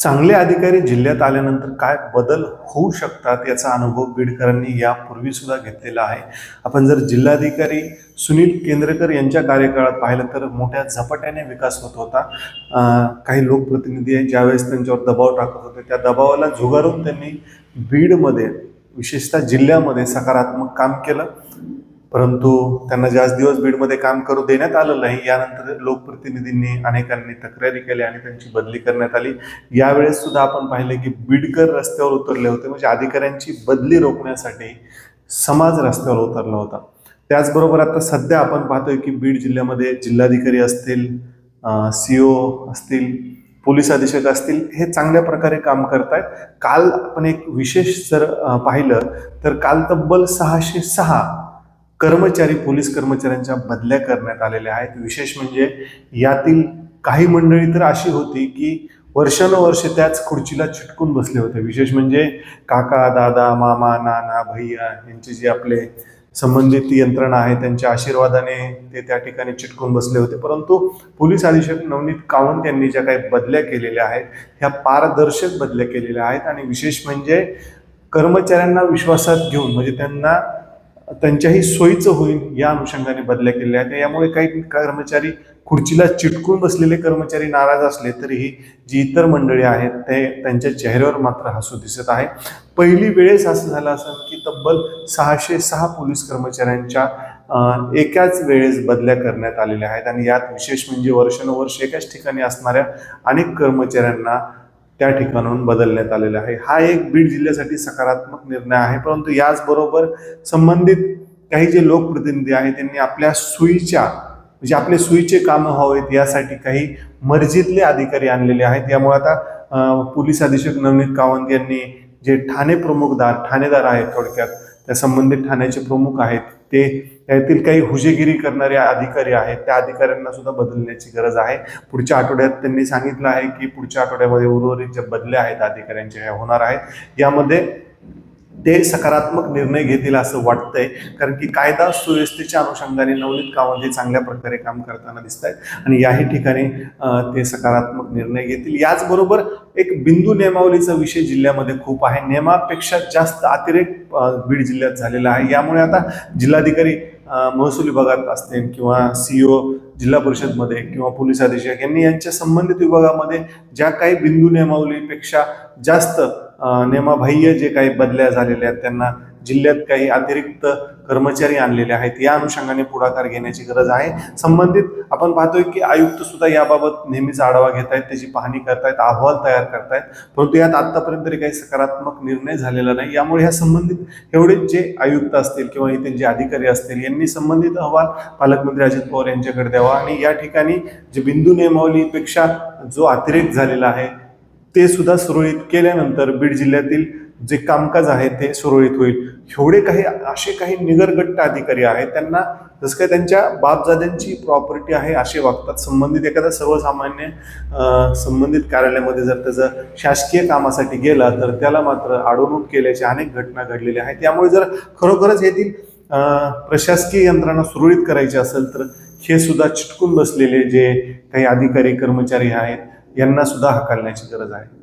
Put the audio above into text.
चांगले अधिकारी जिल्ह्यात आल्यानंतर काय बदल होऊ शकतात याचा अनुभव बीडकरांनी यापूर्वी सुद्धा घेतलेला आहे. आपण जर जिल्हाधिकारी सुनील केंद्रेकर यांच्या कार्यकाळात पाहिलं तर मोठ्या झपाट्याने विकास होत होता. काही लोकप्रतिनिधी आहे ज्यावेळेस त्यांच्यावर दबाव टाकत होते त्या दबावाला झुगारून त्यांनी बीडमध्ये विशेषतः जिल्ह्यामध्ये सकारात्मक काम केलं. परंतु त्यांना जास्त दिवस बीडमध्ये काम करू देण्यात आलं नाही. यानंतर लोकप्रतिनिधींनी अनेकांनी तक्रारी केल्या आणि त्यांची बदली करण्यात आली. यावेळेस सुद्धा आपण पाहिले की बीडकर रस्त्यावर उतरले होते. म्हणजे अधिकाऱ्यांची बदली रोखण्यासाठी समाज रस्त्यावर उतरला होता. त्याचबरोबर आता सध्या आपण पाहतोय की बीड जिल्ह्यामध्ये जिल्हाधिकारी असतील सी ओ असतील पोलीस अधीक्षक असतील हे चांगल्या प्रकारे काम करतायत. काल आपण एक विशेष जर पाहिलं तर काल तब्बल सहाशे सहा कर्मचारी पोलीस कर्मचाऱ्यांच्या बदल्या करण्यात आलेल्या आहेत. विशेष म्हणजे यातील काही मंडळी तर अशी होती की वर्षानुवर्ष त्याच खुर्चीला चिटकून बसले होते. विशेष म्हणजे काका दादा मामा नाना भैया यांचे जे आपले संबंधित यंत्रणा आहे त्यांच्या आशीर्वादाने ते त्या ठिकाणी चिटकून बसले होते. परंतु पोलीस अधीक्षक नवनीत कावंत यांनी ज्या काही बदल्या केलेल्या आहेत ह्या पारदर्शक बदल्या केलेल्या आहेत. आणि विशेष म्हणजे कर्मचाऱ्यांना विश्वासात घेऊन म्हणजे त्यांना त्यांच्याही सोयीचं होईल या अनुषंगाने बदल्या केलेल्या आहेत यामुळे काही कर्मचारी खुर्चीला चिटकून बसलेले कर्मचारी नाराज असले तरीही जी इतर मंडळी आहेत ते त्यांच्या चेहऱ्यावर मात्र हसू दिसत आहे. पहिली वेळेस असं झालं असेल की तब्बल सहाशे सहा पोलीस कर्मचाऱ्यांच्या एकाच वेळेस बदल्या करण्यात आलेल्या आहेत. आणि यात विशेष म्हणजे वर्षानुवर्ष एकाच ठिकाणी असणाऱ्या अनेक कर्मचाऱ्यांना त्या ठिकाणाहून बदलण्यात आलेला आहे. हा एक बीड जिल्ह्यासाठी सकारात्मक निर्णय आहे. परंतु याचबरोबर संबंधित काही जे लोकप्रतिनिधी आहेत त्यांनी आपल्या सुईच्या म्हणजे आपले सुईचे कामं व्हावेत यासाठी काही मर्जीतले अधिकारी आणलेले आहेत. यामुळे आता पोलीस अधीक्षक नवनीत कावंत यांनी जे ठाणे प्रमुखदार ठाणेदार आहेत थोडक्यात त्या संबंधित ठाण्याचे प्रमुख आहेत. ते त्यातील काही हुजेगिरी करणारे अधिकारी आहेत. त्या अधिकाऱ्यांना सुद्धा बदलण्याची गरज आहे. पुढच्या आठवड्यात त्यांनी सांगितलं आहे की पुढच्या आठवड्यामध्ये उर्वरित ज्या बदल्या आहेत अधिकाऱ्यांच्या ह्या होणार आहेत. यामध्ये ते सकारात्मक निर्णय घेतील असं वाटतंय. कारण की कायदा सुव्यवस्थेच्या अनुषंगाने नवनीत कावंत हे चांगल्या प्रकारे काम करताना दिसत आहेत आणि याही ठिकाणी ते सकारात्मक निर्णय घेतील. याचबरोबर एक बिंदू नियमावलीचा विषय जिल्ह्यामध्ये खूप आहे. नियमापेक्षा जास्त अतिरेक बीड जिल्ह्यात झालेला आहे. यामुळे आता जिल्हाधिकारी महसूल विभागात असतील किंवा सीओ जिल्हा परिषदमध्ये किंवा पोलीस अधीक्षक यांनी यांच्या संबंधित विभागामध्ये ज्या काही बिंदू नियमावलीपेक्षा जास्त नियमाबाह्य जे काही बदल्या झालेल्या आहेत त्यांना जिल्ह्यात काही अतिरिक्त कर्मचारी आणलेले आहेत या अनुषंगाने पुढाकार घेण्याची गरज आहे. संबंधित आपण पाहतोय की आयुक्त सुद्धा याबाबत नेहमीच आढावा घेत आहेत त्याची पाहणी करतायत अहवाल तयार करतायत. परंतु यात आतापर्यंत तरी काही सकारात्मक निर्णय झालेला नाही. यामुळे ह्या संबंधित एवढे जे आयुक्त असतील किंवा इथे जे अधिकारी असतील यांनी संबंधित अहवाल पालकमंत्री अजित पवार यांच्याकडे द्यावा. आणि या ठिकाणी जे बिंदू नियमावलीपेक्षा जो अतिरेक झालेला आहे ते सुद्धा सुरळीत केल्यानंतर बीड जिल्ह्यातील जे कामकाज आहे ते सुरळीत होईल. एवढे काही असे काही निगरगट्ट अधिकारी आहेत त्यांना जसं काय त्यांच्या बापजाद्यांची प्रॉपर्टी आहे असे वागतात. संबंधित एखादा सर्वसामान्य संबंधित कार्यालयामध्ये जर त्याचं शासकीय कामासाठी गेला तर त्याला मात्र अडवणूक केल्याच्या अनेक घटना घडलेल्या आहेत. त्यामुळे जर खरोखरच येथील प्रशासकीय यंत्रणा सुरळीत करायची असेल तर हे सुद्धा चिटकून बसलेले जे काही अधिकारी कर्मचारी आहेत यांना सुद्धा हाकलण्याची गरज आहे.